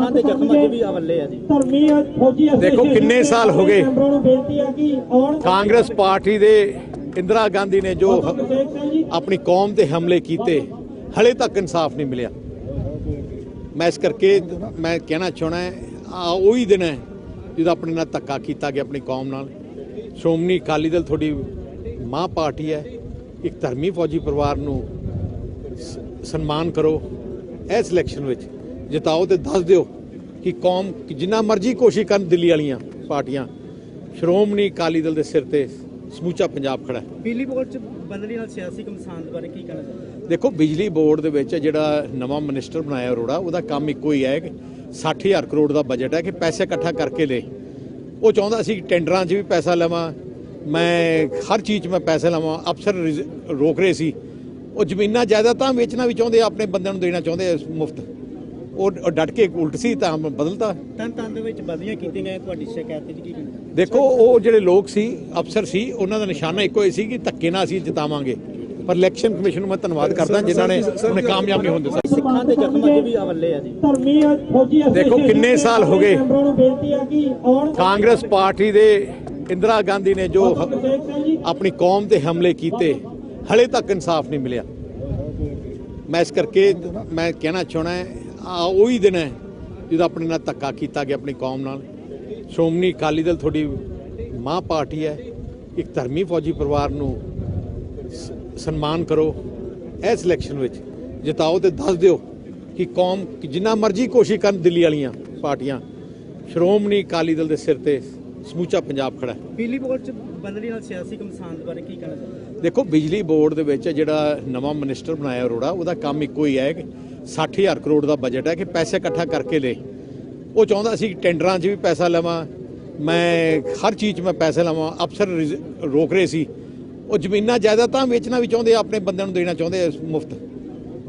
ਸਿੱਖਾਂ ਦੇ ਜ਼ਖਮ ਅਜੇ ਵੀ ਅਵੱਲੇ ਆ ਜੀ। ਧਰਮੀ ਫੌਜੀ ਦੇਖੋ ਕਿੰਨੇ ਸਾਲ ਹੋ ਗਏ। ਕਾਂਗਰਸ ਪਾਰਟੀ ਦੇ ਇੰਦਰਾ ਗਾਂਧੀ ਨੇ ਜੋ ਆਪਣੀ ਕੌਮ ਤੇ ਹਮਲੇ ਕੀਤੇ ਹਲੇ ਤੱਕ ਇਨਸਾਫ ਨਹੀਂ ਮਿਲਿਆ। ਮੈਂ ਇਸ ਕਰਕੇ ਮੈਂ ਕਹਿਣਾ ਚਾਹਣਾ ਹੈ ਆ ਉਹੀ ਦਿਨ ਹੈ ਜਦੋਂ ਆਪਣੇ ਨਾਲ ਧੱਕਾ ਕੀਤਾ ਗਿਆ ਆਪਣੀ ਕੌਮ ਨਾਲ। ਸ਼੍ਰੋਮਣੀ ਅਕਾਲੀ ਦਲ ਤੁਹਾਡੀ ਮਾਂ ਪਾਰਟੀ ਹੈ ਇੱਕ ਧਰਮੀ ਫੌਜੀ ਪਰਿਵਾਰ ਨੂੰ ਸਨਮਾਨ ਕਰੋ ਇਸ ਇਲੈਕਸ਼ਨ ਵਿੱਚ। ਜਿਤਾਓ ਤੇ ਦੱਸ ਦਿਓ ਕਿ ਕੌਮ ਜਿੰਨਾ ਮਰਜ਼ੀ ਕੋਸ਼ਿਸ਼ ਕਰਨ ਦਿੱਲੀ ਵਾਲੀਆਂ ਪਾਰਟੀਆਂ ਸ਼੍ਰੋਮਣੀ ਅਕਾਲੀ ਦਲ ਦੇ ਸਿਰ ਤੇ ਸਮੂਚਾ ਪੰਜਾਬ ਖੜਾ ਹੈ। ਬਿਜਲੀ ਬੋਰਡ ਚ ਬਦਲੀ ਨਾਲ ਸਿਆਸੀ ਕਮਸਾਨ ਬਾਰੇ ਕੀ ਕਹਿਣਾ ਚਾਹੁੰਦੇ ਦੇਖੋ ਬਿਜਲੀ ਬੋਰਡ ਦੇ ਵਿੱਚ ਜਿਹੜਾ ਨਵਾਂ ਮਿਨਿਸਟਰ ਬਣਾਇਆ ਅਰੋੜਾ ਉਹਦਾ ਕੰਮ ਇੱਕੋ ਹੀ ਹੈ ਕਿ 60000 ਕਰੋੜ ਦਾ ਬਜਟ ਹੈ ਕਿ ਪੈਸੇ ਇਕੱਠਾ ਕਰਕੇ ਦੇ। ਉਹ ਚਾਹੁੰਦਾ ਸੀ ਕਿ ਟੈਂਡਰਾਂ 'ਚ ਵੀ ਪੈਸਾ ਲਵਾਂ। ਮੈਂ ਹਰ ਚੀਜ਼ 'ਚ ਮੈਂ ਪੈਸੇ ਲਵਾਂ। ਅਫਸਰ ਰੋਕ ਰਹੇ ਸੀ। ਉਹ ਜ਼ਮੀਨਾਂ ਜਾਇਦਾਦਾਂ ਵੇਚਣਾ ਵੀ ਚਾਹੁੰਦੇ ਆਪਣੇ ਬੰਦਿਆਂ ਨੂੰ ਦੇਣਾ ਚਾਹੁੰਦੇ ਮੁਫਤ। ਉਹ ਡਟ ਕੇ ਉਲਟ ਸੀ ਤਾਂ ਬਦਲਤਾ। ਤਨ ਤਨ ਦੇ ਵਿੱਚ ਬਦਲੀਆਂ ਕੀਤੀਆਂ ਗਈਆਂ ਤੁਹਾਡੀ ਸ਼ਿਕਾਇਤ ਤੇ ਕੀ ਦੇਖੋ ਉਹ ਜਿਹੜੇ ਲੋਕ ਸੀ ਅਫਸਰ ਸੀ ਉਹਨਾਂ ਦਾ ਨਿਸ਼ਾਨਾ ਇੱਕੋ ਹੀ ਸੀ ਕਿ ਧੱਕੇ ਨਾਲ ਅਸੀਂ ਜਿਤਾਵਾਂਗੇ। ਪਰ ਇਲੈਕਸ਼ਨ ਕਮਿਸ਼ਨ ਨੂੰ ਮੈਂ ਧੰਨਵਾਦ ਕਰਦਾ ਜਿਨ੍ਹਾਂ ਨੇ ਉਹਨੇ ਕਾਮਯਾਬ ਨਹੀਂ ਹੋਣ ਦਿੱਤਾ। ਸਿੱਖਾਂ ਦੇ ਜ਼ਖਮ ਅਜੇ ਵੀ ਅਵੱਲੇ ਆ ਜੀ। ਧਰਮੀ ਫੌਜੀ ਦੇਖੋ ਕਿੰਨੇ ਸਾਲ ਹੋ ਗਏ। ਕਾਂਗਰਸ ਪਾਰਟੀ ਦੇ ਇੰਦਰਾ ਗਾਂਧੀ ਨੇ ਜੋ ਆਪਣੀ ਕੌਮ ਤੇ ਹਮਲੇ ਕੀਤੇ ਹਲੇ ਤੱਕ ਇਨਸਾਫ ਨਹੀਂ ਮਿਲਿਆ। ਮੈਂ ਇਸ ਕਰਕੇ ਮੈਂ ਕਹਿਣਾ ਚਾਹਣਾ ਉਹੀ ਦਿਨ ਹੈ ਜਦੋਂ ਆਪਣੇ ਨਾਲ ਧੱਕਾ ਕੀਤਾ ਗਿਆ ਆਪਣੀ ਕੌਮ ਨਾਲ। ਸ਼੍ਰੋਮਣੀ ਅਕਾਲੀ ਦਲ ਤੁਹਾਡੀ ਮਾਂ ਪਾਰਟੀ ਹੈ। ਇੱਕ ਧਰਮੀ ਫੌਜੀ ਪਰਿਵਾਰ ਨੂੰ ਸਨਮਾਨ ਕਰੋ ਇਸ ਇਲੈਕਸ਼ਨ ਵਿੱਚ। ਜਿਤਾਓ ਤੇ ਦੱਸ ਦਿਓ ਕਿ ਕੌਮ ਜਿੰਨਾ ਮਰਜ਼ੀ ਕੋਸ਼ਿਸ਼ ਕਰਨ ਦਿੱਲੀ ਵਾਲੀਆਂ ਪਾਰਟੀਆਂ। ਸ਼੍ਰੋਮਣੀ ਅਕਾਲੀ ਦਲ ਦੇ ਸਿਰ ਤੇ ਸਮੂਚਾ ਪੰਜਾਬ ਖੜਾ ਹੈ। ਬਿਜਲੀ ਬੋਰਡ ਚ ਬਦਲੀ ਨਾਲ ਸਿਆਸੀ ਕਮਸਾਨ ਬਾਰੇ ਕੀ ਕਹਿਣਾ ਦੇਖੋ ਬਿਜਲੀ ਬੋਰਡ ਦੇ ਵਿੱਚ ਜਿਹੜਾ ਨਵਾਂ ਮਿਨਿਸਟਰ ਬਣਾਇਆ ਅਰੋੜਾ ਉਹਦਾ ਕੰਮ ਇੱਕੋ ਹੀ ਹੈ ਕਿ 60000 ਕਰੋੜ ਦਾ ਬਜਟ ਹੈ ਕਿ ਪੈਸੇ ਇਕੱਠਾ ਕਰਕੇ ਦੇ ਉਹ ਚਾਹੁੰਦਾ ਸੀ ਕਿ ਟੈਂਡਰਾਂ 'ਚ ਵੀ ਪੈਸਾ ਲਵਾਂ। ਮੈਂ ਹਰ ਚੀਜ਼ 'ਚ ਮੈਂ ਪੈਸੇ ਲਵਾਂ। ਅਫਸਰ ਰੋਕ ਰਹੇ ਸੀ। ਉਹ ਜ਼ਮੀਨਾਂ ਜਾਇਦਾਦਾਂ ਵੇਚਣਾ ਵੀ ਚਾਹੁੰਦੇ ਆਪਣੇ ਬੰਦਿਆਂ ਨੂੰ ਦੇਣਾ ਚਾਹੁੰਦੇ ਮੁਫਤ।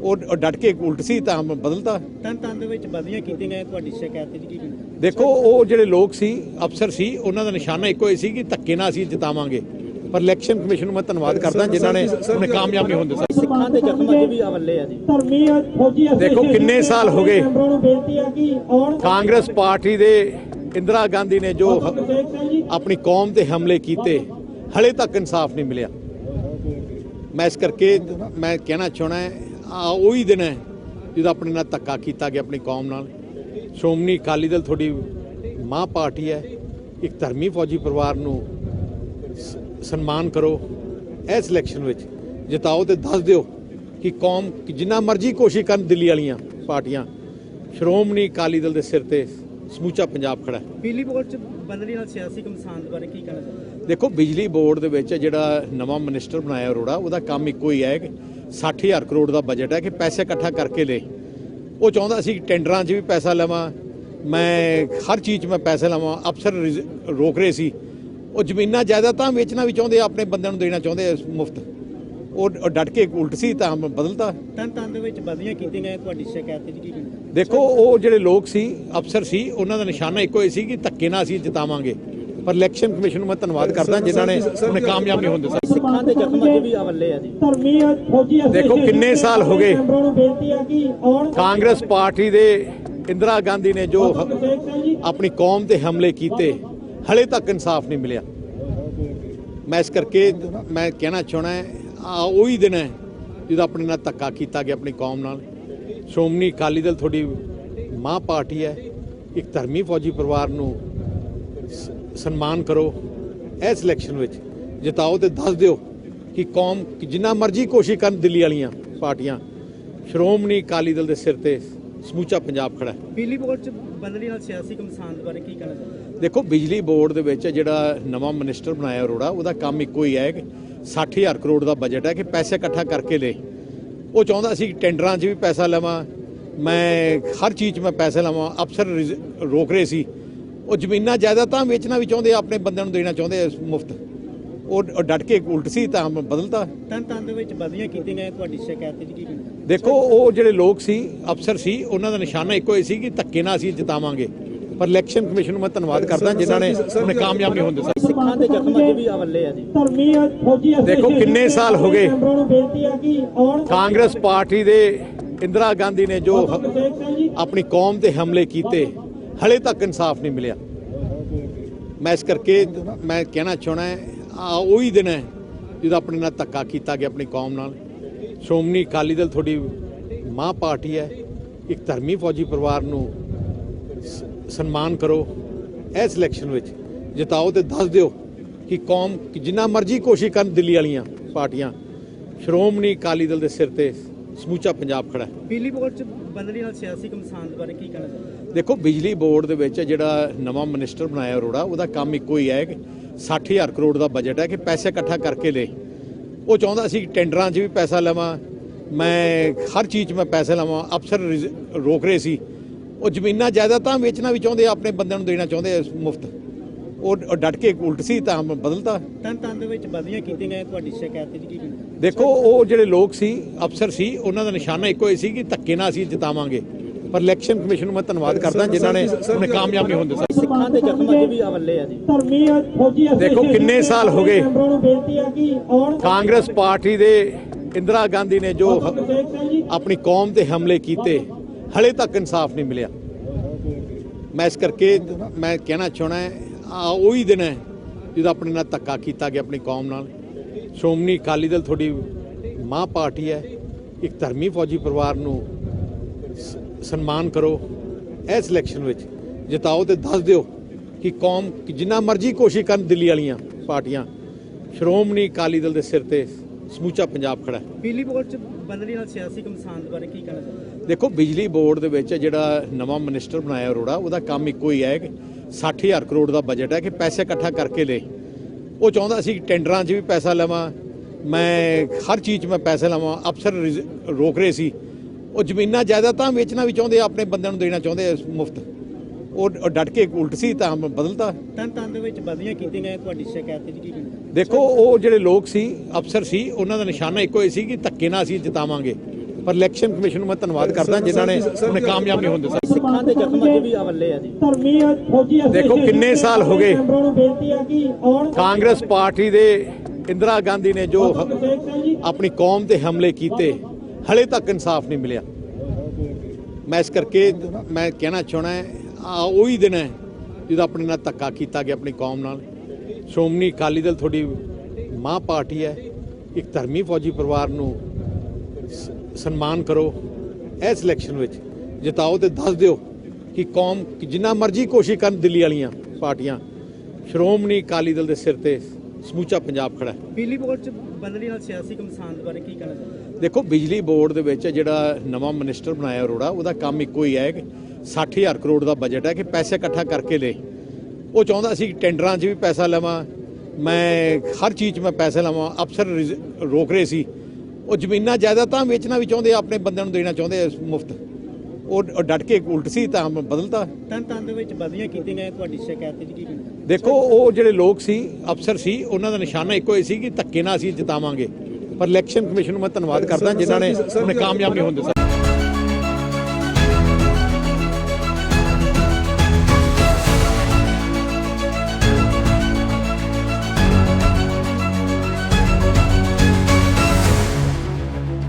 ਉਹ ਡਟ ਕੇ ਉਲਟ ਸੀ ਤਾਂ ਬਦਲਤਾ। ਤਨ ਤਨ ਦੇ ਵਿੱਚ ਬਦਲੀਆਂ ਕੀਤੀਆਂ ਗਈਆਂ ਤੁਹਾਡੀ ਸ਼ਿਕਾਇਤ ਤੇ ਕੀ ਦੇਖੋ ਉਹ ਜਿਹੜੇ ਲੋਕ ਸੀ ਅਫਸਰ ਸੀ ਉਹਨਾਂ ਦਾ ਨਿਸ਼ਾਨਾ ਇੱਕੋ ਹੀ ਸੀ ਕਿ ਧੱਕੇ ਨਾਲ ਅਸੀਂ ਜਿਤਾਵਾਂਗੇ। ਪਰ ਇਲੈਕਸ਼ਨ ਕਮਿਸ਼ਨ ਨੂੰ ਮੈਂ ਧੰਨਵਾਦ ਕਰਦਾ ਜਿਨ੍ਹਾਂ ਨੇ ਉਹਨੇ ਕਾਮਯਾਬ ਹੋਣ ਦਿੱਤਾ। ਸਿੱਖਾਂ ਦੇ ਜ਼ਖਮ ਅਜੇ ਵੀ ਅਵੱਲੇ ਆ ਜੀ। ਧਰਮੀ ਫੌਜੀ ਦੇਖੋ ਕਿੰਨੇ ਸਾਲ ਹੋ ਗਏ। ਕਾਂਗਰਸ ਪਾਰਟੀ ਦੇ ਇੰਦਰਾ ਗਾਂਧੀ ਨੇ ਜੋ ਆਪਣੀ ਕੌਮ ਤੇ ਹਮਲੇ ਕੀਤੇ ਹਲੇ ਤੱਕ ਇਨਸਾਫ ਨਹੀਂ ਮਿਲਿਆ। ਮੈਂ ਇਸ ਕਰਕੇ ਮੈਂ ਕਹਿਣਾ ਚਾਹਣਾ ਹੈ ਆ ਉਹੀ ਦਿਨ ਹੈ ਜਦੋਂ ਆਪਣੇ ਨਾਲ ਧੱਕਾ ਕੀਤਾ ਗਿਆ ਆਪਣੀ ਕੌਮ ਨਾਲ। ਸ਼੍ਰੋਮਣੀ ਅਕਾਲੀ ਦਲ ਤੁਹਾਡੀ ਮਾਂ ਪਾਰਟੀ ਹੈ ਇੱਕ ਧਰਮੀ ਫੌਜੀ ਪਰਿਵਾਰ ਨੂੰ ਸਨਮਾਨ ਕਰੋ ਇਸ ਇਲੈਕਸ਼ਨ ਵਿੱਚ। ਜਿਤਾਓ ਤੇ ਦੱਸ ਦਿਓ ਕਿ ਕੌਮ ਜਿੰਨਾ ਮਰਜ਼ੀ ਕੋਸ਼ਿਸ਼ ਕਰਨ ਦਿੱਲੀ ਵਾਲੀਆਂ ਪਾਰਟੀਆਂ। ਸ਼੍ਰੋਮਣੀ ਅਕਾਲੀ ਦਲ ਦੇ ਸਿਰ ਤੇ ਸਮੂਚਾ ਪੰਜਾਬ ਖੜਾ ਹੈ। ਬਿਜਲੀ ਬੋਰਡ ਚ ਬਦਲੀ ਨਾਲ ਸਿਆਸੀ ਕਮਸਾਨ ਬਾਰੇ ਕੀ ਕਹਿਣਾ ਚਾਹੁੰਦੇ ਦੇਖੋ ਬਿਜਲੀ ਬੋਰਡ ਦੇ ਵਿੱਚ ਜਿਹੜਾ ਨਵਾਂ ਮਿਨਿਸਟਰ ਬਣਾਇਆ ਅਰੋੜਾ ਉਹਦਾ ਕੰਮ ਇੱਕੋ ਹੀ ਹੈ ਕਿ 60000 ਕਰੋੜ ਦਾ ਬਜਟ ਹੈ ਕਿ ਪੈਸੇ ਇਕੱਠਾ ਕਰਕੇ ਦੇ ਉਹ ਚਾਹੁੰਦਾ ਸੀ ਟੈਂਡਰਾਂ 'ਚ ਵੀ ਪੈਸਾ ਲਵਾਂ। ਮੈਂ ਹਰ ਚੀਜ਼ 'ਚ ਮੈਂ ਪੈਸੇ ਲਵਾਂ। ਅਫਸਰ ਰੋਕ ਰਹੇ ਸੀ। ਉਹ ਜ਼ਮੀਨਾਂ ਜਾਇਦਾਦਾਂ ਵੇਚਣਾ ਵੀ ਚਾਹੁੰਦੇ ਆ, ਆਪਣੇ ਬੰਦਿਆਂ ਨੂੰ ਦੇਣਾ ਚਾਹੁੰਦੇ ਮੁਫਤ। ਉਹ ਡਟ ਕੇ ਉਲਟ ਸੀ ਤਾਂ ਬਦਲਤਾ। ਤਨ ਤਨ ਦੇ ਵਿੱਚ ਬਦਲੀਆਂ ਕੀਤੀਆਂ ਤੁਹਾਡੀ ਸ਼ਿਕਾਇਤ ਤੇ ਕੀ ਦੇਖੋ ਉਹ ਜਿਹੜੇ ਲੋਕ ਸੀ ਅਫਸਰ ਸੀ ਉਹਨਾਂ ਦਾ ਨਿਸ਼ਾਨਾ ਇੱਕੋ ਹੀ ਸੀ ਕਿ ਧੱਕੇ ਨਾਲ ਅਸੀਂ ਜਿਤਾਵਾਂਗੇ। ਪਰ ਇਲੈਕਸ਼ਨ ਕਮਿਸ਼ਨ ਨੂੰ ਮੈਂ ਧੰਨਵਾਦ ਕਰਦਾ ਜਿਨ੍ਹਾਂ ਨੇ ਉਹਨੇ ਕਾਮਯਾਬ ਨਹੀਂ ਹੋਣ ਦਿੱਤਾ। ਸਿੱਖਾਂ ਦੇ ਜ਼ਖਮ ਅਜੇ ਵੀ ਅਵੱਲੇ ਆ ਜੀ। ਧਰਮੀ ਫੌਜੀ ਦੇਖੋ ਕਿੰਨੇ ਸਾਲ ਹੋ ਗਏ। ਕਾਂਗਰਸ ਪਾਰਟੀ ਦੇ ਇੰਦਰਾ ਗਾਂਧੀ ਨੇ ਜੋ ਜੀ। ਆਪਣੀ ਕੌਮ ਤੇ ਹਮਲੇ ਕੀਤੇ ਹਲੇ ਤੱਕ ਇਨਸਾਫ ਨਹੀਂ ਮਿਲਿਆ। ਮੈਂ ਇਸ ਕਰਕੇ ਮੈਂ ਕਹਿਣਾ ਚਾਹਣਾ ਆ ਉਹੀ ਦਿਨ ਹੈ ਜਦੋਂ ਆਪਣੇ ਨਾਲ ਧੱਕਾ ਕੀਤਾ ਗਿਆ ਆਪਣੀ ਕੌਮ ਨਾਲ। ਸ਼੍ਰੋਮਣੀ ਅਕਾਲੀ ਦਲ ਤੁਹਾਡੀ ਮਾਂ ਪਾਰਟੀ ਹੈ। ਇੱਕ ਧਰਮੀ ਫੌਜੀ ਪਰਿਵਾਰ ਨੂੰ ਸਨਮਾਨ ਕਰੋ ਇਸ ਇਲੈਕਸ਼ਨ ਵਿੱਚ। ਜਿਤਾਓ ਤੇ ਦੱਸ ਦਿਓ ਕਿ ਕੌਮ ਜਿੰਨਾ ਮਰਜ਼ੀ ਕੋਸ਼ਿਸ਼ ਕਰਨ ਦਿੱਲੀ ਵਾਲੀਆਂ ਪਾਰਟੀਆਂ। ਸ਼੍ਰੋਮਣੀ ਅਕਾਲੀ ਦਲ ਦੇ ਸਿਰ ਤੇ ਸਮੂਚਾ ਪੰਜਾਬ ਖੜਾ ਹੈ। ਬਿਜਲੀ ਬੋਰਡ ਚ ਬਦਲੀ ਨਾਲ ਸਿਆਸੀ ਕਮਸਾਨ ਬਾਰੇ ਕੀ ਕਹਿਣਾ ਚਾਹੁੰਦੇ ਦੇਖੋ ਬਿਜਲੀ ਬੋਰਡ ਦੇ ਵਿੱਚ ਜਿਹੜਾ ਨਵਾਂ ਮਿਨਿਸਟਰ ਬਣਾਇਆ ਅਰੋੜਾ ਉਹਦਾ ਕੰਮ ਇੱਕੋ ਹੀ ਹੈ ਕਿ 60000 ਕਰੋੜ ਦਾ ਬਜਟ ਹੈ ਕਿ ਪੈਸੇ ਇਕੱਠਾ ਕਰਕੇ ਦੇ। ਉਹ ਚਾਹੁੰਦਾ ਸੀ ਕਿ ਟੈਂਡਰਾਂ 'ਚ ਵੀ ਪੈਸਾ ਲਵਾਂ। ਮੈਂ ਹਰ ਚੀਜ਼ 'ਚ ਮੈਂ ਪੈਸੇ ਲਵਾਂ। ਅਫਸਰ ਰੋਕ ਰਹੇ ਸੀ। ਉਹ ਜ਼ਮੀਨਾਂ ਜਾਇਦਾਦਾਂ ਵੇਚਣਾ ਵੀ ਚਾਹੁੰਦੇ ਆਪਣੇ ਬੰਦਿਆਂ ਨੂੰ ਦੇਣਾ ਚਾਹੁੰਦੇ ਮੁਫਤ। ਉਹ ਡਟ ਕੇ ਉਲਟ ਸੀ ਤਾਂ ਬਦਲਤਾ। ਤਨ ਦੇ ਵਿੱਚ ਬਦਲੀਆਂ ਕੀਤੀਆਂ ਗਈਆਂ ਤੁਹਾਡੀ ਸ਼ਿਕਾਇਤ ਤੇ ਕੀ ਦੇਖੋ ਉਹ ਜਿਹੜੇ ਲੋਕ ਸੀ ਅਫਸਰ ਸੀ ਉਹਨਾਂ ਦਾ ਨਿਸ਼ਾਨਾ ਇੱਕੋ ਹੀ ਸੀ ਕਿ ਧੱਕੇ ਨਾਲ ਅਸੀਂ ਜਿਤਾਵਾਂਗੇ। ਪਰ ਇਲੈਕਸ਼ਨ ਕਮਿਸ਼ਨ ਨੂੰ ਮੈਂ ਧੰਨਵਾਦ ਕਰਦਾ ਜਿਨ੍ਹਾਂ ਨੇ ਉਹਨੇ ਕਾਮਯਾਬ ਨਹੀਂ ਹੋਣ ਦਿੱਤਾ। ਸਿੱਖਾਂ ਦੇ ਜ਼ਖਮ ਅਜੇ ਵੀ ਅਵੱਲੇ ਆ ਜੀ। ਧਰਮੀ ਫੌਜੀ ਦੇਖੋ ਕਿੰਨੇ ਸਾਲ ਹੋ ਗਏ। ਕਾਂਗਰਸ ਪਾਰਟੀ ਦੇ ਇੰਦਰਾ ਗਾਂਧੀ ਨੇ ਜੋ ਆਪਣੀ ਕੌਮ ਤੇ ਹਮਲੇ ਕੀਤੇ ਹਲੇ ਤੱਕ ਇਨਸਾਫ ਨਹੀਂ ਮਿਲਿਆ। ਮੈਂ ਇਸ ਕਰਕੇ ਮੈਂ ਕਹਿਣਾ ਚਾਹਣਾ ਆ ਉਹੀ ਦਿਨ ਹੈ ਜਦੋਂ ਆਪਣੇ ਨਾਲ ਧੱਕਾ ਕੀਤਾ ਗਿਆ ਆਪਣੀ ਕੌਮ ਨਾਲ। ਸ਼੍ਰੋਮਣੀ ਅਕਾਲੀ ਦਲ ਤੁਹਾਡੀ ਮਾਂ ਪਾਰਟੀ ਹੈ ਇੱਕ ਧਰਮੀ ਫੌਜੀ ਪਰਿਵਾਰ ਨੂੰ ਸਨਮਾਨ ਕਰੋ ਇਸ ਇਲੈਕਸ਼ਨ ਵਿੱਚ। ਜਿਤਾਓ ਤੇ ਦੱਸ ਦਿਓ ਕਿ ਕੌਮ ਜਿੰਨਾ ਮਰਜ਼ੀ ਕੋਸ਼ਿਸ਼ ਕਰਨ ਦਿੱਲੀ ਵਾਲੀਆਂ ਪਾਰਟੀਆਂ। ਸ਼੍ਰੋਮਣੀ ਅਕਾਲੀ ਦਲ ਦੇ ਸਿਰ ਤੇ ਸਮੂਚਾ ਪੰਜਾਬ ਖੜਾ ਹੈ। ਬਿਜਲੀ ਬੋਰਡ ਚ ਬਦਲੀ ਨਾਲ ਸਿਆਸੀ ਕਮਸਾਨ ਬਾਰੇ ਕੀ ਕਹਿਣਾ ਚਾਹੁੰਦੇ ਦੇਖੋ ਬਿਜਲੀ ਬੋਰਡ ਦੇ ਵਿੱਚ ਜਿਹੜਾ ਨਵਾਂ ਮਿਨਿਸਟਰ ਬਣਾਇਆ ਅਰੋੜਾ ਉਹਦਾ ਕੰਮ ਇੱਕੋ ਹੀ ਹੈ ਕਿ 60000 ਕਰੋੜ ਦਾ ਬਜਟ ਹੈ ਕਿ ਪੈਸੇ ਇਕੱਠਾ ਕਰਕੇ ਲੈ। ਉਹ ਚਾਹੁੰਦਾ ਸੀ ਕਿ ਟੈਂਡਰਾਂ 'ਚ ਵੀ ਪੈਸਾ ਲਵਾਂ। ਮੈਂ ਹਰ ਚੀਜ਼ 'ਚ ਮੈਂ ਪੈਸੇ ਲਵਾਂ। ਅਫਸਰ ਰੋਕ ਰਹੇ ਸੀ। ਉਹ ਜ਼ਮੀਨਾਂ ਜਾਇਦਾਦਾਂ ਵੇਚਣਾ ਵੀ ਚਾਹੁੰਦੇ ਆ, ਆਪਣੇ ਬੰਦਿਆਂ ਨੂੰ ਦੇਣਾ ਚਾਹੁੰਦੇ ਮੁਫਤ। ਉਹ ਡਟ ਕੇ ਉਲਟ ਸੀ ਤਾਂ ਬਦਲਤਾ। ਤਨ ਤਨ ਦੇ ਵਿੱਚ ਬਦਲੀਆਂ ਕੀਤੀਆਂ ਗਈਆਂ ਤੁਹਾਡੀ ਸ਼ਿਕਾਇਤ ਦੀ ਕੀ ਦੇਖੋ ਉਹ ਜਿਹੜੇ ਲੋਕ ਸੀ ਅਫਸਰ ਸੀ ਉਹਨਾਂ ਦਾ ਨਿਸ਼ਾਨਾ ਇੱਕੋ ਹੀ ਸੀ ਕਿ ਧੱਕੇ ਨਾਲ ਅਸੀਂ ਜਿਤਾਵਾਂਗੇ। ਪਰ ਇਲੈਕਸ਼ਨ ਕਮਿਸ਼ਨ ਨੂੰ ਮੈਂ ਧੰਨਵਾਦ ਕਰਦਾ ਜਿਨ੍ਹਾਂ ਨੇ ਉਹਨੇ ਕਾਮਯਾਬੀ ਹੋਣ ਦਿੱਤਾ। ਸਿੱਖਾਂ ਦੇ ਜ਼ਖਮ ਅਜੇ ਵੀ ਅਵੱਲੇ ਆ ਜੀ। ਧਰਮੀ ਫੌਜੀ ਦੇਖੋ ਕਿੰਨੇ ਸਾਲ ਹੋ ਗਏ। ਕਾਂਗਰਸ ਪਾਰਟੀ ਦੇ ਇੰਦਰਾ ਗਾਂਧੀ ਨੇ ਜੀ ਆਪਣੀ ਕੌਮ ਤੇ ਹਮਲੇ ਕੀਤੇ ਹਲੇ ਤੱਕ ਇਨਸਾਫ ਨਹੀਂ ਮਿਲਿਆ। ਮੈਂ ਇਸ ਕਰਕੇ ਮੈਂ ਕਹਿਣਾ ਚਾਹਣਾ ਆ ਉਹੀ ਦਿਨ ਹੈ ਜਦੋਂ ਆਪਣੇ ਨਾਲ ਧੱਕਾ ਕੀਤਾ ਗਿਆ ਆਪਣੀ ਕੌਮ ਨਾਲ। ਸ਼੍ਰੋਮਣੀ ਅਕਾਲੀ ਦਲ ਤੁਹਾਡੀ ਮਾਂ ਪਾਰਟੀ ਹੈ, ਇੱਕ ਧਰਮੀ ਫੌਜੀ ਪਰਿਵਾਰ ਨੂੰ ਸਨਮਾਨ ਕਰੋ ਇਸ ਇਲੈਕਸ਼ਨ ਵਿੱਚ। ਜਿਤਾਓ ਤੇ ਦੱਸ ਦਿਓ ਕਿ ਕੌਮ ਜਿੰਨਾ ਮਰਜ਼ੀ ਕੋਸ਼ਿਸ਼ ਕਰਨ ਦਿੱਲੀ ਵਾਲੀਆਂ ਪਾਰਟੀਆਂ, ਸ਼੍ਰੋਮਣੀ ਅਕਾਲੀ ਦਲ ਦੇ ਸਿਰ ਤੇ ਸਮੂਚਾ ਪੰਜਾਬ ਖੜਾ ਹੈ। ਬਿਜਲੀ ਚ ਬਦਲੀ ਨਾਲ ਸਿਆਸੀ ਕਮਸਾਨ ਬਾਰੇ ਕੀ ਕਹਿਣਾ ਚਾਹੁੰਦੇ ਦੇਖੋ ਬਿਜਲੀ ਬੋਰਡ ਦੇ ਵਿੱਚ ਜਿਹੜਾ ਨਵਾਂ ਮਿਨਿਸਟਰ ਬਣਾਇਆ ਅਰੋੜਾ ਉਹਦਾ ਕੰਮ ਇੱਕੋ ਹੀ ਹੈ ਕਿ 60000 ਕਰੋੜ ਦਾ ਬਜਟ ਹੈ ਕਿ ਪੈਸੇ ਇਕੱਠਾ ਕਰਕੇ ਲੈ। ਉਹ ਚਾਹੁੰਦਾ ਸੀ ਟੈਂਡਰਾਂ 'ਚ ਵੀ ਪੈਸਾ ਲਵਾਂ। ਮੈਂ ਹਰ ਚੀਜ਼ 'ਚ ਮੈਂ ਪੈਸੇ ਲਵਾਂ। ਅਫਸਰ ਰੋਕ ਰਹੇ ਸੀ। ਉਹ ਜ਼ਮੀਨਾਂ ਜਾਇਦਾਦਾਂ ਵੇਚਣਾ ਵੀ ਚਾਹੁੰਦੇ ਆਪਣੇ ਬੰਦਿਆਂ ਨੂੰ ਦੇਣਾ ਚਾਹੁੰਦੇ ਮੁਫਤ। ਉਹ ਡਟ ਕੇ ਉਲਟ ਸੀ ਤਾਂ ਬਦਲਤਾ। ਤਨ ਤਨ ਦੇ ਵਿੱਚ ਬਦਲੀਆਂ ਕੀਤੀਆਂ ਤੁਹਾਡੀ ਸ਼ਿਕਾਇਤ ਦੀ ਕੀ ਦੇਖੋ ਉਹ ਜਿਹੜੇ ਲੋਕ ਸੀ ਅਫਸਰ ਸੀ ਉਹਨਾਂ ਦਾ ਨਿਸ਼ਾਨਾ ਇੱਕੋ ਹੀ ਸੀ ਕਿ ਧੱਕੇ ਨਾਲ ਅਸੀਂ ਜਿਤਾਵਾਂਗੇ। ਪਰ ਇਲੈਕਸ਼ਨ ਕਮਿਸ਼ਨ ਨੂੰ ਮੈਂ ਧੰਨਵਾਦ ਕਰਦਾ ਜਿਨ੍ਹਾਂ ਨੇ ਉਹਨੇ ਕਾਮਯਾਬੀ ਹੋਣ ਦਿੱਤਾ। ਸਿੱਖਾਂ ਦੇ ਜ਼ਖਮ ਅਜੇ ਵੀ ਅਵੱਲੇ ਆ ਜੀ। ਧਰਮੀ ਫੌਜੀ ਦੇਖੋ ਕਿੰਨੇ ਸਾਲ ਹੋ ਗਏ। ਕਾਂਗਰਸ ਪਾਰਟੀ ਦੇ ਇੰਦਰਾ ਗਾਂਧੀ ਨੇ ਜੋ ਆਪਣੀ ਕੌਮ ਤੇ ਹਮਲੇ ਕੀਤੇ ਹਲੇ ਤੱਕ ਇਨਸਾਫ ਨਹੀਂ ਮਿਲਿਆ। ਮੈਂ ਇਸ ਕਰਕੇ ਮੈਂ ਕਹਿਣਾ ਚਾਹਣਾ ਆ ਉਹੀ ਦਿਨ ਹੈ ਜਦੋਂ ਆਪਣੇ ਨਾਲ ਧੱਕਾ ਕੀਤਾ ਗਿਆ ਆਪਣੀ ਕੌਮ ਨਾਲ। ਸ਼੍ਰੋਮਣੀ ਅਕਾਲੀ ਦਲ ਤੁਹਾਡੀ ਮਾਂ ਪਾਰਟੀ ਹੈ ਇੱਕ ਧਰਮੀ ਫੌਜੀ ਪਰਿਵਾਰ ਨੂੰ ਸਨਮਾਨ ਕਰੋ ਇਸ ਇਲੈਕਸ਼ਨ ਵਿੱਚ। ਜਿਤਾਓ ਤੇ ਦੱਸ ਦਿਓ ਕਿ ਕੌਮ ਜਿੰਨਾ ਮਰਜ਼ੀ ਕੋਸ਼ਿਸ਼ ਕਰਨ ਦਿੱਲੀ ਵਾਲੀਆਂ ਪਾਰਟੀਆਂ। ਸ਼੍ਰੋਮਣੀ ਅਕਾਲੀ ਦਲ ਦੇ ਸਿਰ ਤੇ ਸਮੂਚਾ ਪੰਜਾਬ ਖੜਾ ਹੈ। ਬਿਜਲੀ ਬੋਰਡ ਚ ਬਦਲੀ ਨਾਲ ਸਿਆਸੀ ਕਮਸਾਨ ਬਾਰੇ ਕੀ ਕਹਿਣਾ ਚਾਹੁੰਦੇ ਦੇਖੋ ਬਿਜਲੀ ਬੋਰਡ ਦੇ ਵਿੱਚ ਜਿਹੜਾ ਨਵਾਂ ਮਿਨਿਸਟਰ ਬਣਾਇਆ ਅਰੋੜਾ ਉਹਦਾ ਕੰਮ ਇੱਕੋ ਹੀ ਹੈ ਕਿ 60000 ਕਰੋੜ ਦਾ ਬਜਟ ਹੈ ਕਿ ਪੈਸੇ ਇਕੱਠਾ ਕਰਕੇ ਲੈ ਉਹ ਚਾਹੁੰਦਾ ਸੀ ਟੈਂਡਰਾਂ 'ਚ ਵੀ ਪੈਸਾ ਲਵਾਂ। ਮੈਂ ਹਰ ਚੀਜ਼ 'ਚ ਮੈਂ ਪੈਸੇ ਲਵਾਂ। ਅਫਸਰ ਰੋਕ ਰਹੇ ਸੀ। ਉਹ ਜ਼ਮੀਨਾਂ ਜਾਇਦਾਦਾਂ ਵੇਚਣਾ ਵੀ ਚਾਹੁੰਦੇ ਆ, ਆਪਣੇ ਬੰਦਿਆਂ ਨੂੰ ਦੇਣਾ ਚਾਹੁੰਦੇ ਮੁਫਤ। ਉਹ ਡਟ ਕੇ ਉਲਟ ਸੀ ਤਾਂ ਬਦਲਤਾ। ਤਨ ਤਨ ਦੇ ਵਿੱਚ ਬਦਲੀਆਂ ਕੀਤੀਆਂ ਗਈਆਂ ਤੁਹਾਡੀ ਸ਼ਿਕਾਇਤ ਦੀ ਕੀ ਦੇਖੋ ਉਹ ਜਿਹੜੇ ਲੋਕ ਸੀ ਅਫਸਰ ਸੀ ਉਹਨਾਂ ਦਾ ਨਿਸ਼ਾਨਾ ਇੱਕੋ ਹੀ ਸੀ ਕਿ ਧੱਕੇ ਨਾਲ ਅਸੀਂ ਜਿਤਾਵਾਂਗੇ। ਪਰ ਇਲੈਕਸ਼ਨ ਕਮਿਸ਼ਨ ਨੂੰ ਮੈਂ ਧੰਨਵਾਦ ਕਰਦਾ ਜਿਨ੍ਹਾਂ ਨੇ ਉਹਨੇ ਕਾਮਯਾਬੀ ਹੋਣ ਦਿੱਤਾ।